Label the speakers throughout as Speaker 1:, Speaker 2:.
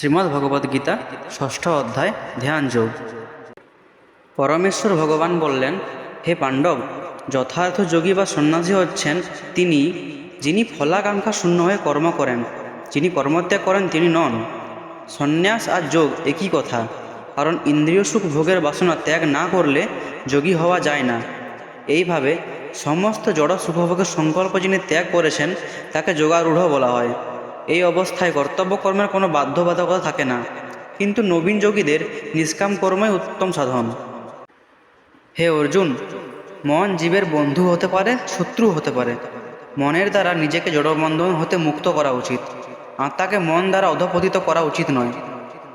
Speaker 1: শ্রীমদ্ ভগবদ্ গীতা ষষ্ঠ অধ্যায় ধ্যান যোগ পরমেশ্বর ভগবান বললেন, হে পাণ্ডব, যথার্থ যোগী বা সন্ন্যাসী হচ্ছেন তিনি, যিনি ফলাকাঙ্ক্ষা শূন্য হয়ে কর্ম করেন। যিনি কর্মত্যাগ করেন, তিনি নন। সন্ন্যাস আর যোগ একই কথা, কারণ ইন্দ্রিয় সুখ ভোগের বাসনা ত্যাগ না করলে যোগী হওয়া যায় না। এইভাবে সমস্ত জড় সুখভোগের সংকল্প যিনি ত্যাগ করেছেন, তাকে যোগারূঢ় বলা হয়। এই অবস্থায় কর্তব্য কর্মের কোনো বাধ্যবাধকতা থাকে না। কিন্তু নবীন যোগীদের নিষ্কাম কর্মই উত্তম সাধন। হে অর্জুন, মন জীবের বন্ধু হতে পারে, শত্রু হতে পারে। মনের দ্বারা নিজেকে জড়বন্ধন হতে মুক্ত করা উচিত। আত্মাকে মন দ্বারা অধপতিত করা উচিত নয়।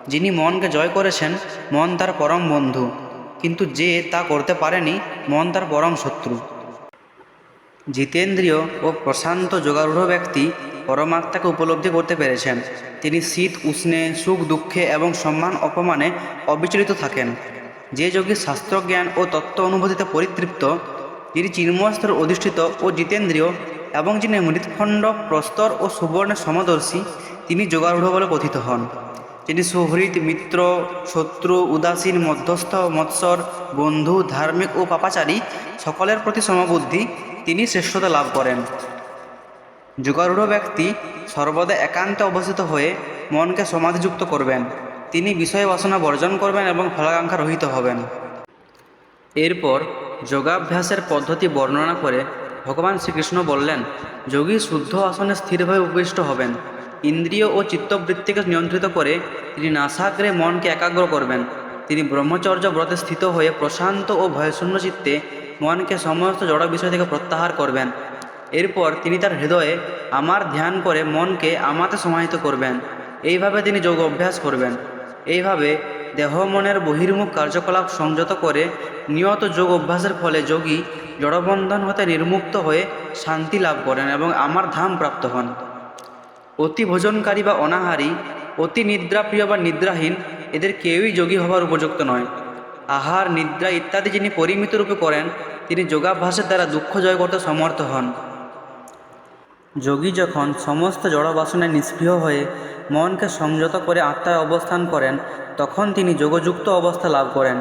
Speaker 1: যিনি মনকে জয় করেছেন, মন তার পরম বন্ধু। কিন্তু যে তা করতে পারেনি, মন তার পরম শত্রু। জিতেন্দ্রীয় ও প্রশান্ত যোগারূঢ় ব্যক্তি পরমাত্মাকে উপলব্ধি করতে পেরেছেন। তিনি শীত, উষ্ণে, সুখ, দুঃখে এবং সম্মান, অপমানে অবিচলিত থাকেন। যে যোগী শাস্ত্রজ্ঞান ও তত্ত্ব অনুভূতিতে পরিতৃপ্ত যিনি চিন্ময়স্তর অধিষ্ঠিত ও জিতেন্দ্রীয় এবং যিনি মৃৎখণ্ড, প্রস্তর ও সুবর্ণের সমদর্শী, তিনি যোগারূঢ় বলে কথিত হন। যিনি সুহৃদ মিত্র, শত্রু, উদাসীন, মধ্যস্থ, মৎসর, বন্ধু, ধার্মিক ও পাপাচারী সকলের প্রতি সমবুদ্ধি, তিনি শ্রেষ্ঠতা লাভ করেন। যুগারূঢ় ব্যক্তি সর্বদা একান্তে অবস্থিত হয়ে মনকে সমাধিযুক্ত করবেন। তিনি বিষয় বাসনা বর্জন করবেন এবং ফলাকাঙ্ক্ষা রহিত হবেন। এরপর যোগাভ্যাসের পদ্ধতি বর্ণনা করে ভগবান শ্রীকৃষ্ণ বললেন, যোগী শুদ্ধ আসনে স্থিরভাবে উপবিষ্ট হবেন। ইন্দ্রিয় ও চিত্তবৃত্তিকে নিয়ন্ত্রিত করে তিনি নাসাগ্রে মনকে একাগ্র করবেন। তিনি ব্রহ্মচর্য ব্রতে স্থিত হয়ে প্রশান্ত ও ভয়শূন্য চিত্তে মনকে সমস্ত জড় বিষয় থেকে প্রত্যাহার করবেন। এরপর তিনি তার হৃদয়ে আমার ধ্যান করে মনকে আমাতে সমাহিত করবেন। এইভাবে তিনি যোগ অভ্যাস করবেন। এইভাবে দেহ মনের বহির্মুখ কার্যকলাপ সংযত করে নিয়ত যোগ অভ্যাসের ফলে যোগী জড়বন্ধন হতে নির্মুক্ত হয়ে শান্তি লাভ করেন এবং আমার ধাম প্রাপ্ত হন। অতি ভোজনকারী বা অনাহারী, অতি নিদ্রাপ্রিয় বা নিদ্রাহীন এদের কেউই যোগী হবার উপযুক্ত নয়। আহার, নিদ্রা ইত্যাদি যিনি পরিমিত রূপে করেন, তিনি যোগাভ্যাসের দ্বারা দুঃখ জয় করতে সমর্থ হন। যোগী যখন সমস্ত জড়বাসনায় নিষ্ক্রিয় হয়ে মনকে সংযত করে আত্মায় অবস্থান করেন, তখন তিনি যোগযুক্ত অবস্থা লাভ করেন।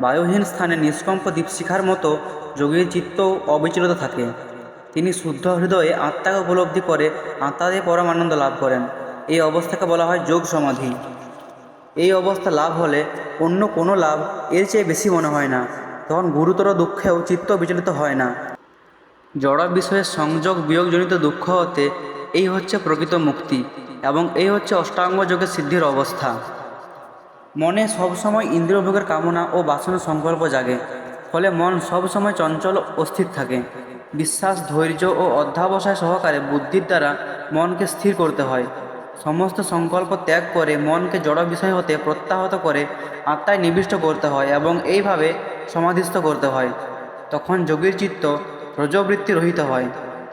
Speaker 1: বায়ুহীন স্থানে নিষ্কম্প দীপশিখার মতো যোগীর চিত্ত অবিচলিত থাকে। তিনি শুদ্ধ হৃদয়ে আত্মাকে উপলব্ধি করে আত্মাতে পরম আনন্দ লাভ করেন। এই অবস্থাকে বলা হয় যোগ সমাধি। এই অবস্থা লাভ হলে অন্য কোনো লাভ এর চেয়ে বেশি মনে হয় না। তখন গুরুতর দুঃখেও চিত্ত বিচলিত হয় না। জড় বিষয়ের সংযোগ বিয়োগজনিত দুঃখ হতে এই হচ্ছে প্রকৃত মুক্তি এবং এই হচ্ছে অষ্টাঙ্গ যোগের সিদ্ধির অবস্থা। মনে সবসময় ইন্দ্রিয়ভোগের কামনা ও বাসনা সংকল্প জাগে, ফলে মন সবসময় চঞ্চল অস্থির থাকে। বিশ্বাস, ধৈর্য ও অধ্যাবসায় সহকারে বুদ্ধির দ্বারা মনকে স্থির করতে হয়। সমস্ত সংকল্প ত্যাগ করে মনকে জড় বিষয় হতে প্রত্যাহত করে আত্মায় নিবিষ্ট করতে হয় এবং এইভাবে সমাধিস্থ করতে হয়। তখন যোগীর চিত্ত রজবৃত্তি রহিত হয়।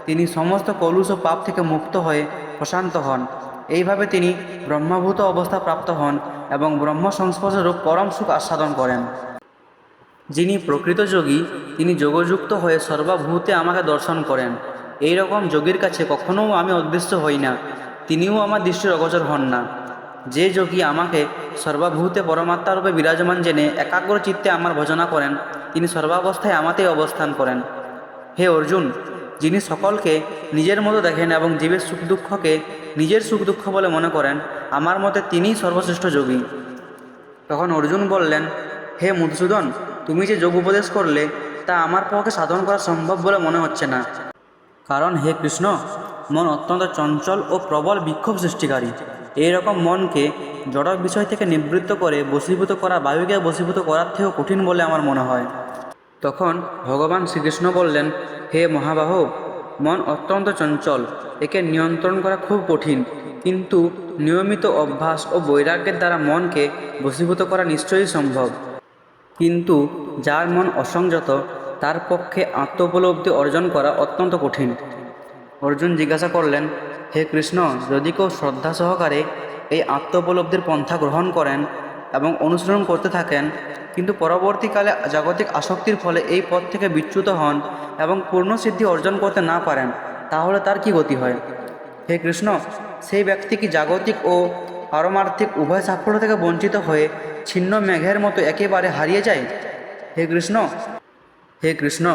Speaker 1: তিনি সমস্ত কলুষ ও পাপ থেকে মুক্ত হয়ে প্রশান্ত হন। এইভাবে তিনি ব্রহ্মভূত অবস্থা প্রাপ্ত হন এবং ব্রহ্ম সংস্পর্শরূপ পরম সুখ আস্বাদন করেন। যিনি প্রকৃত যোগী, তিনি যোগযুক্ত হয়ে সর্বভূতে আমাকে দর্শন করেন। এই রকম যোগীর কাছে কখনও আমি অদৃশ্য হই না। তিনিও আমার দৃষ্টির অগোচর হন না। যে যোগী আমাকে সর্বভূতে পরমাত্মারূপে বিরাজমান জেনে একাগ্র চিত্তে আমার ভজনা করেন, তিনি সর্বাবস্থায় আমাতেই অবস্থান করেন। হে অর্জুন, যিনি সকলকে নিজের মতো দেখেন এবং জীবের সুখ দুঃখকে নিজের সুখ দুঃখ বলে মনে করেন, আমার মতে তিনিই সর্বশ্রেষ্ঠ যোগী। তখন অর্জুন বললেন, হে মধুসূদন, তুমি যে যোগ উপদেশ করলে, তা আমার পক্ষে সাধন করা সম্ভব বলে মনে হচ্ছে না। কারণ হে কৃষ্ণ, মন অত্যন্ত চঞ্চল ও প্রবল বিক্ষোভ সৃষ্টিকারী। এই রকম মনকে জড় বিষয় থেকে নিবৃত্ত করে বশীভূত করা, বায়ুকে বশীভূত করার থেকেও কঠিন বলে আমার মনে হয়। তখন ভগবান শ্রীকৃষ্ণ বললেন, হে মহাবাহ মন অত্যন্ত চঞ্চল, একে নিয়ন্ত্রণ করা খুব কঠিন। কিন্তু নিয়মিত অভ্যাস ও বৈরাগ্যের দ্বারা মনকে বশীভূত করা নিশ্চয়ই সম্ভব। কিন্তু যার মন অসংযত, তার পক্ষে আত্মোপলব্ধি অর্জন করা অত্যন্ত কঠিন। অর্জুন জিজ্ঞাসা করলেন, হে কৃষ্ণ, যদি কেউ শ্রদ্ধা সহকারে এই আত্মোপলব্ধির পন্থা গ্রহণ করেন এবং অনুসরণ করতে থাকেন, কিন্তু পরবর্তীকালে জাগতিক আসক্তির ফলে এই পথ থেকে বিচ্যুত হন এবং পূর্ণ সিদ্ধি অর্জন করতে না পারেন, তাহলে তার কি গতি হয়? হে কৃষ্ণ, সেই ব্যক্তি কি জাগতিক ও পারমার্থিক উভয় সাফল্য থেকে বঞ্চিত হয়ে ছিন্ন মেঘের মতো একেবারে হারিয়ে যায়? হে কৃষ্ণ হে কৃষ্ণ,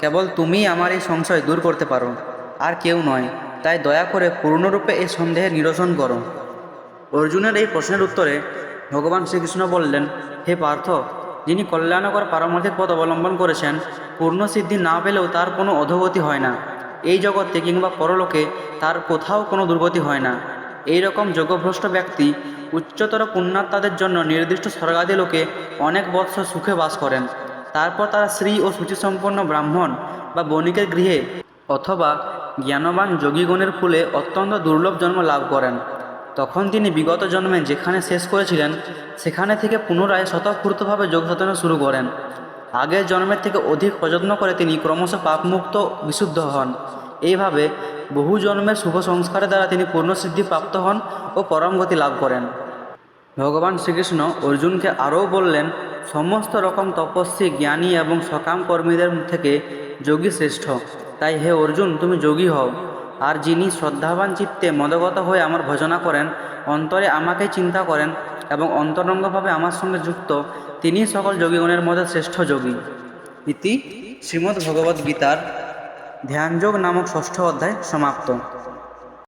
Speaker 1: কেবল তুমিই আমার এই সংশয় দূর করতে পারো, আর কেউ নয়, তাই দয়া করে পূর্ণরূপে এই সন্দেহের নিরসন করো। অর্জুনের এই প্রশ্নের উত্তরে ভগবান শ্রীকৃষ্ণ বললেন, হে পার্থ, যিনি কল্যাণকর পারমার্থিক পথ অবলম্বন করেছেন, পূর্ণ সিদ্ধি না পেলেও তার কোনো অধোগতি হয় না। এই জগতে কিংবা পরলোকে তার কোথাও কোনো দুর্গতি হয় না। এই রকম যোগভ্রষ্ট ব্যক্তি উচ্চতর পুণ্যাত্মাদের জন্য নির্দিষ্ট স্বর্গাদি লোকে অনেক বৎসর সুখে বাস করেন। তারপর তারা শ্রী ও সূচিসম্পন্ন ব্রাহ্মণ বা বণিকের গৃহে অথবা জ্ঞানবান যোগীগণের ফুলে অত্যন্ত দুর্লভ জন্ম লাভ করেন। তখন তিনি বিগত জন্মে যেখানে শেষ করেছিলেন, সেখানে থেকে পুনরায় স্বতঃস্ফূর্তভাবে যোগ সাধনা শুরু করেন। আগের জন্মের থেকে অধিক প্রযত্ন করে তিনি ক্রমশ পাপমুক্ত, বিশুদ্ধ হন। এইভাবে বহু জন্মের শুভ সংস্কারের দ্বারা তিনি পূর্ণসিদ্ধি প্রাপ্ত হন ও পরম গতি লাভ করেন। ভগবান শ্রীকৃষ্ণ অর্জুনকে আরও বললেন, সমস্ত রকম তপস্বী, জ্ঞানী এবং সকাম কর্মীদের থেকে যোগী শ্রেষ্ঠ। তাই হে অর্জুন, তুমি যোগী হও। আর যিনি শ্রদ্ধাবান চিত্তে মদগত হয়ে আমার ভজনা করেন, অন্তরে আমাকে চিন্তা করেন এবং অন্তরঙ্গভাবে আমার সঙ্গে যুক্ত, তিনি সকল যোগীগণের মধ্যে শ্রেষ্ঠ যোগী। ইতি শ্রীমদ্ ভগবদ্গীতার ধ্যানযোগ নামক ষষ্ঠ অধ্যায় সমাপ্ত।